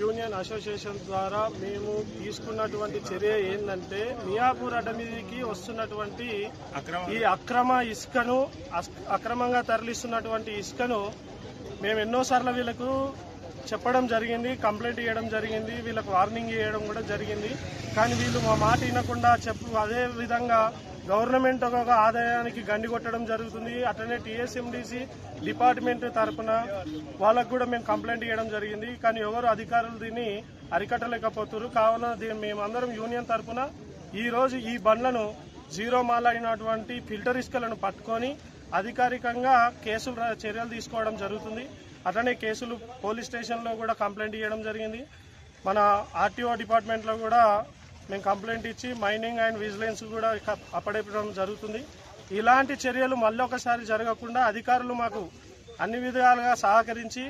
Union association ద్వారా మేము తీసుకున్నటువంటి చర్య ఏంటంటే మియాపూర్ అడ్డ వస్తున్నటువంటి ఈ అక్రమ ఇసుకను అస్- అక్రమంగా తరలిస్తున్నటువంటి ఇసుకను మేము ఎన్నోసార్లు వీళ్ళకు చెప్పడం జరిగింది కంప్లైంట్ ఇవ్వడం జరిగింది వీళ్ళకు వార్నింగ్ ఇవ్వడం కూడా జరిగింది. కానీ వీళ్ళు మా మాట వినకుండా చెప్పు అదే విధంగా గవర్నమెంట్ ఒక ఆదాయానికి గండి కొట్టడం జరుగుతుంది. అట్లనే టీఎస్ఎండిసి డిపార్ట్మెంట్ తరపున వాళ్ళకు కూడా మేము కంప్లైంట్ ఇవ్వడం జరిగింది. కానీ ఎవరు అధికారులు దీన్ని అరికట్టలేకపోతున్నారు. కావున దీన్ని మేమందరం యూనియన్ తరఫున ఈరోజు ఈ బండ్లను జీరో మాల్ అయినటువంటి ఫిల్టర్ ఇసుకలను పట్టుకొని అధికారికంగా కేసులు చర్యలు తీసుకోవడం జరుగుతుంది. అట్లనే కేసులు పోలీస్ స్టేషన్లో కూడా కంప్లైంట్ ఇవ్వడం జరిగింది. మన ఆర్టీఓ డిపార్ట్మెంట్లో కూడా మేము కంప్లైంట్ ఇచ్చి మైనింగ్ అండ్ విజిలెన్స్ కూడా అప్పడేపడం జరుగుతుంది. ఇలాంటి చర్యలు మళ్ళీ ఒకసారి జరగకుండా అధికారులు మాకు అన్ని విధాలుగా సహకరించి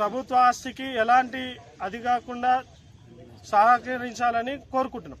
ప్రభుత్వ ఆస్తికి ఎలాంటి అది కాకుండా సహకరించాలని కోరుకుంటున్నాం.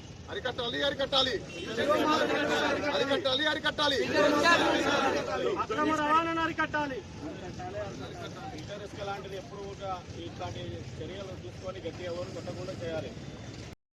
అరికట్టాలి అరికట్టాలి. అరికట్టాలి అరికట్టాలి. అక్రమ రవాణాను అరికట్టాలి. లాంటిది ఎప్పుడు కూడా ఇట్లాంటి చర్యలు తీసుకొని గట్టి ఎవరు కొట్టకుండా చేయాలి.